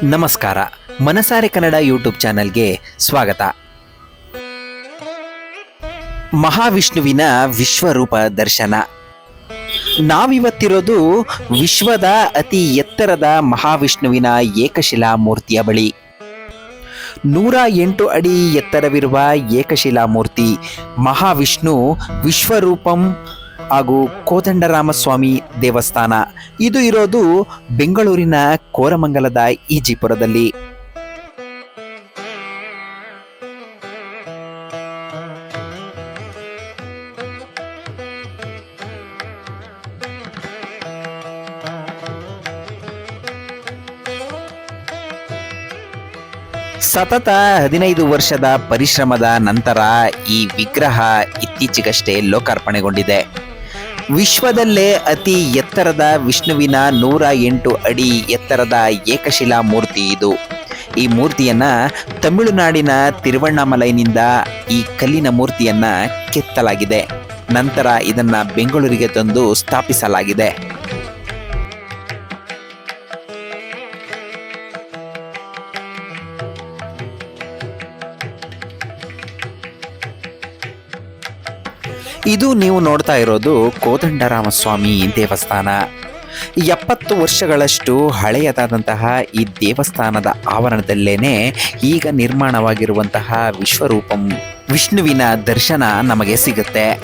ನಮಸ್ಕಾರ. ಮನಸಾರೆ ಕನ್ನಡ ಯೂಟ್ಯೂಬ್ ಚಾನೆಲ್ಗೆ ಸ್ವಾಗತ. ಮಹಾವಿಷ್ಣುವಿನ ವಿಶ್ವರೂಪ ದರ್ಶನ. ನಾವಿವತ್ತಿರೋದು ವಿಶ್ವದ ಅತಿ ಎತ್ತರದ ಮಹಾವಿಷ್ಣುವಿನ ಏಕಶಿಲಾ ಮೂರ್ತಿಯ ಬಳಿ. ನೂರ ಎಂಟು ಅಡಿ ಎತ್ತರವಿರುವ ಏಕಶಿಲಾ ಮೂರ್ತಿ ಮಹಾವಿಷ್ಣು ವಿಶ್ವರೂಪಂ ಹಾಗೂ ಕೋದಂಡರಾಮಸ್ವಾಮಿ ದೇವಸ್ಥಾನ. ಇದು ಇರೋದು ಬೆಂಗಳೂರಿನ ಕೋರಮಂಗಲದ ಈಜಿಪುರದಲ್ಲಿ. ಸತತ ಹದಿನೈದು ವರ್ಷದ ಪರಿಶ್ರಮದ ನಂತರ ಈ ವಿಗ್ರಹ ಇತ್ತೀಚೆಗಷ್ಟೇ ಲೋಕಾರ್ಪಣೆಗೊಂಡಿದೆ. ವಿಶ್ವದಲ್ಲೇ ಅತಿ ಎತ್ತರದ ವಿಷ್ಣುವಿನ ನೂರ ಎಂಟು ಅಡಿ ಎತ್ತರದ ಏಕಶಿಲಾ ಮೂರ್ತಿ ಇದು. ಈ ಮೂರ್ತಿಯನ್ನ ತಮಿಳುನಾಡಿನ ತಿರುವಣ್ಣಾಮಲೈನಿಂದ ಈ ಕಲ್ಲಿನ ಮೂರ್ತಿಯನ್ನ ಕೆತ್ತಲಾಗಿದೆ. ನಂತರ ಇದನ್ನ ಬೆಂಗಳೂರಿಗೆ ತಂದು ಸ್ಥಾಪಿಸಲಾಗಿದೆ. ಇದು ನೀವು ನೋಡ್ತಾ ಇರೋದು ಕೋದಂಡರಾಮಸ್ವಾಮಿ ದೇವಸ್ಥಾನ. ಎಪ್ಪತ್ತು ವರ್ಷಗಳಷ್ಟು ಹಳೆಯದಾದಂತಹ ಈ ದೇವಸ್ಥಾನದ ಆವರಣದಲ್ಲೇನೆ ಈಗ ನಿರ್ಮಾಣವಾಗಿರುವಂತಹ ವಿಶ್ವರೂಪಂ ವಿಷ್ಣುವಿನ ದರ್ಶನ ನಮಗೆ ಸಿಗುತ್ತೆ.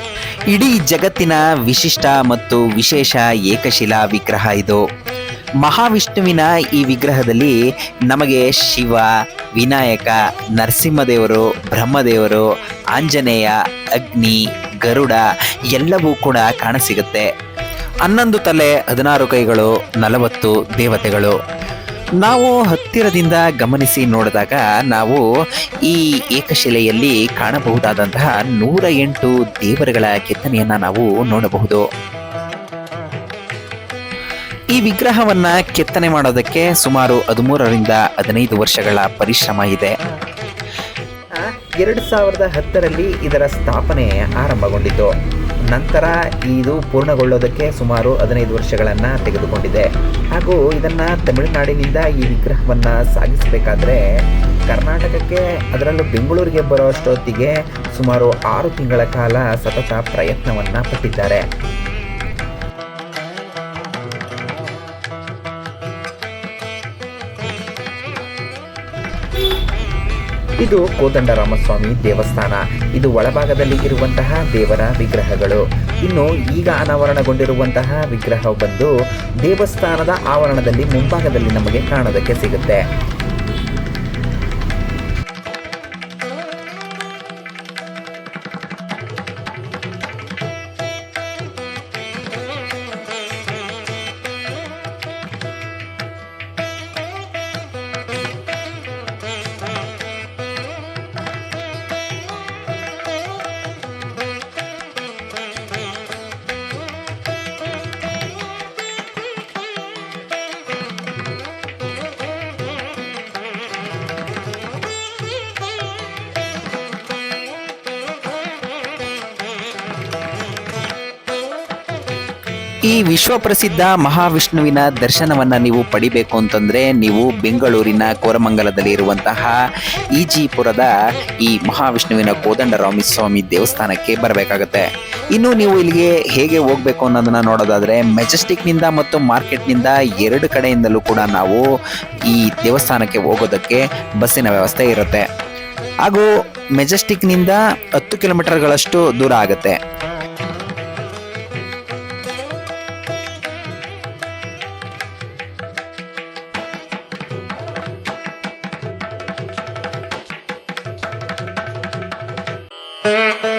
ಇಡೀ ಜಗತ್ತಿನ ವಿಶಿಷ್ಟ ಮತ್ತು ವಿಶೇಷ ಏಕಶಿಲಾ ವಿಗ್ರಹ ಇದು. ಮಹಾವಿಷ್ಣುವಿನ ಈ ವಿಗ್ರಹದಲ್ಲಿ ನಮಗೆ ಶಿವ, ವಿನಾಯಕ, ನರಸಿಂಹದೇವರು, ಬ್ರಹ್ಮದೇವರು, ಆಂಜನೇಯ, ಅಗ್ನಿ ಗರುಡ ಎಲ್ಲವೂ ಕೂಡ ಕಾಣಸಿಗುತ್ತೆ. ಹನ್ನೊಂದು ತಲೆ, ಹದಿನಾರು ಕೈಗಳು, ನಲವತ್ತು ದೇವತೆಗಳು. ನಾವು ಹತ್ತಿರದಿಂದ ಗಮನಿಸಿ ನೋಡಿದಾಗ ನಾವು ಈ ಏಕಶಿಲೆಯಲ್ಲಿ ಕಾಣಬಹುದಾದಂತಹ ನೂರ ಎಂಟು ದೇವರುಗಳ ಕೆತ್ತನೆಯನ್ನು ನಾವು ನೋಡಬಹುದು. ಈ ವಿಗ್ರಹವನ್ನು ಕೆತ್ತನೆ ಮಾಡೋದಕ್ಕೆ ಸುಮಾರು ಹದಿಮೂರರಿಂದ ಹದಿನೈದು ವರ್ಷಗಳ ಪರಿಶ್ರಮ ಇದೆ. ಎರಡು ಸಾವಿರದ ಹತ್ತರಲ್ಲಿ ಇದರ ಸ್ಥಾಪನೆ ಆರಂಭಗೊಂಡಿತು ನಂತರ ಇದು ಪೂರ್ಣಗೊಳ್ಳೋದಕ್ಕೆ ಸುಮಾರು ಹದಿನೈದು ವರ್ಷಗಳನ್ನು ತೆಗೆದುಕೊಂಡಿದೆ. ಹಾಗೂ ಇದನ್ನು ತಮಿಳುನಾಡಿನಿಂದ ಈ ವಿಗ್ರಹವನ್ನು ಸಾಗಿಸಬೇಕಾದ್ರೆ ಕರ್ನಾಟಕಕ್ಕೆ ಅದರಲ್ಲೂ ಬೆಂಗಳೂರಿಗೆ ಬರೋ ಅಷ್ಟೊತ್ತಿಗೆ ಸುಮಾರು ಆರು ತಿಂಗಳ ಕಾಲ ಸತತ ಪ್ರಯತ್ನವನ್ನು ಪಟ್ಟಿದ್ದಾರೆ. ಇದು ಕೋದಂಡರಾಮಸ್ವಾಮಿ ದೇವಸ್ಥಾನ. ಇದು ಒಳಭಾಗದಲ್ಲಿ ಇರುವಂತಹ ದೇವರ ವಿಗ್ರಹಗಳು. ಇನ್ನು ಈಗ ಅನಾವರಣಗೊಂಡಿರುವಂತಹ ವಿಗ್ರಹ ಬಂದು ದೇವಸ್ಥಾನದ ಆವರಣದಲ್ಲಿ ಮುಂಭಾಗದಲ್ಲಿ ನಮಗೆ ಕಾಣೋದಕ್ಕೆ ಸಿಗುತ್ತೆ. ಈ ವಿಶ್ವ ಪ್ರಸಿದ್ಧ ಮಹಾವಿಷ್ಣುವಿನ ದರ್ಶನವನ್ನ ನೀವು ಪಡಿಬೇಕು ಅಂತಂದ್ರೆ ನೀವು ಬೆಂಗಳೂರಿನ ಕೋರಮಂಗಲದಲ್ಲಿ ಇರುವಂತಹ ಈಜಿಪುರದ ಈ ಮಹಾವಿಷ್ಣುವಿನ ಕೋದಂಡರಾಮಿ ಸ್ವಾಮಿ ದೇವಸ್ಥಾನಕ್ಕೆ ಬರಬೇಕಾಗತ್ತೆ. ಇನ್ನು ನೀವು ಇಲ್ಲಿಗೆ ಹೇಗೆ ಹೋಗ್ಬೇಕು ಅನ್ನೋದನ್ನ ನೋಡೋದಾದ್ರೆ ಮೆಜೆಸ್ಟಿಕ್ನಿಂದ ಮತ್ತು ಮಾರ್ಕೆಟ್ನಿಂದ ಎರಡು ಕಡೆಯಿಂದಲೂ ಕೂಡ ನಾವು ಈ ದೇವಸ್ಥಾನಕ್ಕೆ ಹೋಗೋದಕ್ಕೆ ಬಸ್ಸಿನ ವ್ಯವಸ್ಥೆ ಇರುತ್ತೆ. ಹಾಗೂ ಮೆಜೆಸ್ಟಿಕ್ನಿಂದ ಹತ್ತು ಕಿಲೋಮೀಟರ್ಗಳಷ್ಟು ದೂರ ಆಗುತ್ತೆ. Mm-hmm.